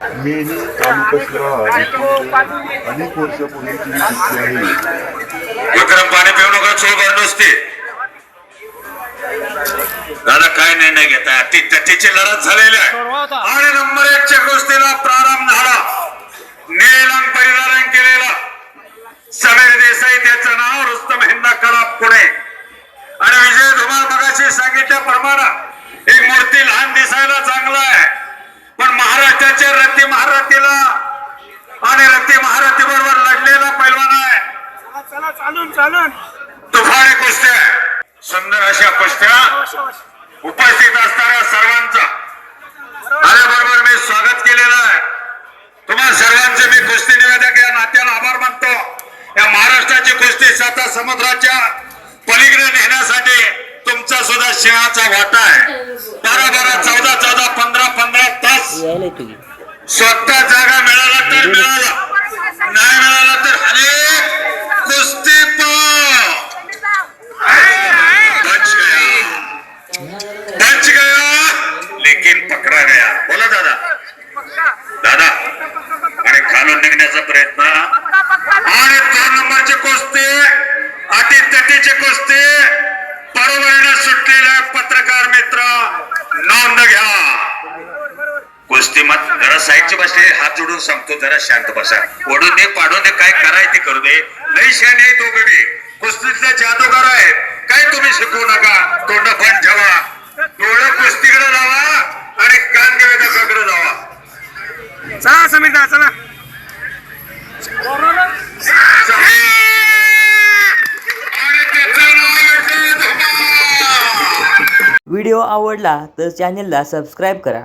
Many तालुका अनेक वर्षापूर्वीची ही कुस्ती आहे. विक्रम पाणी पिऊ नका चोर भर असते दादा काय निर्णय घेताय? ती त्याची लढत झालेली आहे. आणि नंबर एक च्या कुस्तीला प्रारंभ झाला. निळं परिधारण केलेला. समीर देसाई त्याचं नाव रुस्तम हिंदा कराप पुणे. आणि विजय धुमाळ मगाशी सांगितल्याप्रमाणे एक मूर्ती लहान दिसायला चांगली महाराष्ट्राच्या रत्ती महारथीला आणि रत्ती महारथी बरोबर लढलेला पैलवान आहे. चला चालून चालून. तुफानी कुस्त्या. सुंदर अशा कुस्त्या उपस्थित असणाऱ्या सर्वांचा. आल्याबरोबर मी स्वागत केलेलं आहे. तुम्हा सर्वांचे मी कुस्ती निवेदक या नात्याला आभार मानतो. या महाराष्ट्राची कुस्ती साता समुद्राच्या पलीकडे नेण्यासाठी तुमचा सुद्धा सिंहाचा वाटा आहे. बारा बारा यायला तुम्ही. स्वतः जागा मिळाला तर मिळाला. नाही मिळाला तर अनेक कुस्ती बच गया बच गया लेकिन पकडा गया. बोला दादा. दादा आणि खालून निघण्याचा प्रयत्न. आणि दोन नंबरची कुस्ती अटी तटीची कुस्ती बरोबरीने सुटलेल्या कुस्ती मत जरा साईडची बसले हात जोडून सांगतो जरा शांत बसा. ओढून दे पाडून दे काय कराय ते करू दे. लई शाने आहे तो गडी. कुस्तीतले जादूगार आहेत काय तुम्ही शिकवू नका? तोंड पण ठेवा. डोळं कुस्तीकडे लावा आणि कानकडे जावा चला चला. नाव आहे धुमाळ. व्हिडिओ आवडला तर चॅनलला सबस्क्राईब करा.